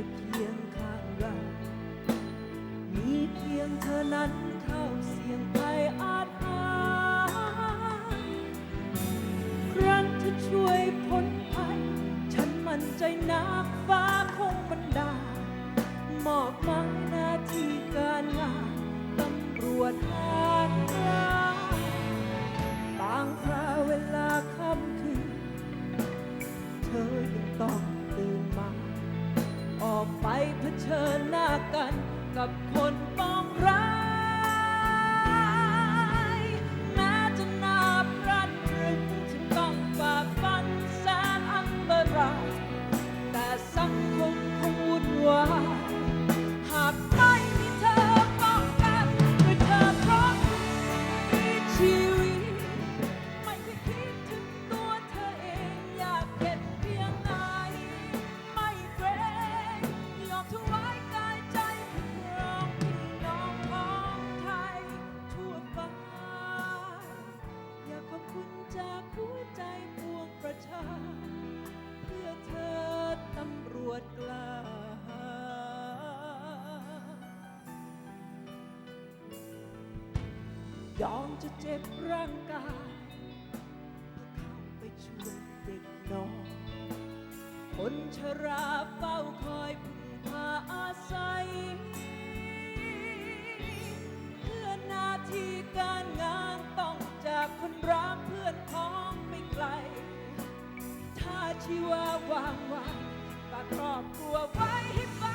จะเคียงข้างเรา มีเพียงเธอนั้นเข้าเสียงไปอาจหาครั้งที่ช่วยพ้นภัย ฉันมั่นใจนักฟ้าคงบันดา มอบหมายหน้าที่การงานตำรวจห เผชิญหน้ากันกับคนปองร้าย แม้จะนาบรันรึกฉันต้องฝ่าฟันแสนอันตราย แต่สังคมคงวุ่นวายหากไม่มีเธอป้องกันด้วยเธอพร้อมมีชี ยอมจะเจ็บร่างกายเพื่อเข้าไปช่วยเด็กน้องคนชราเฝ้าคอยพึ่งพาอาศัย เพื่อหน้าที่การงานต้องจากคนรักเพื่อนพ้องไม่ไกล ถ้าชีวาวางไว้ฝากครอบครัวไว้ให้ไป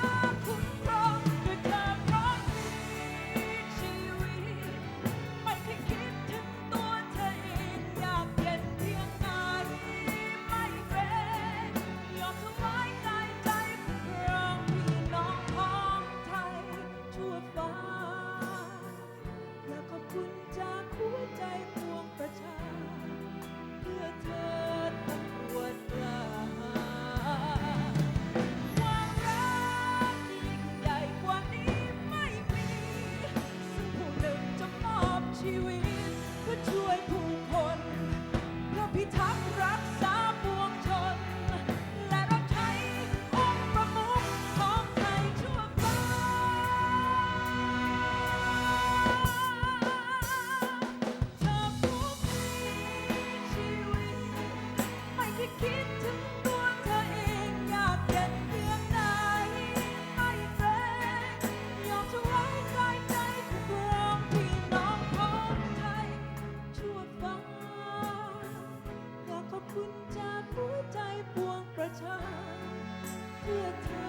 You. will. Yeah.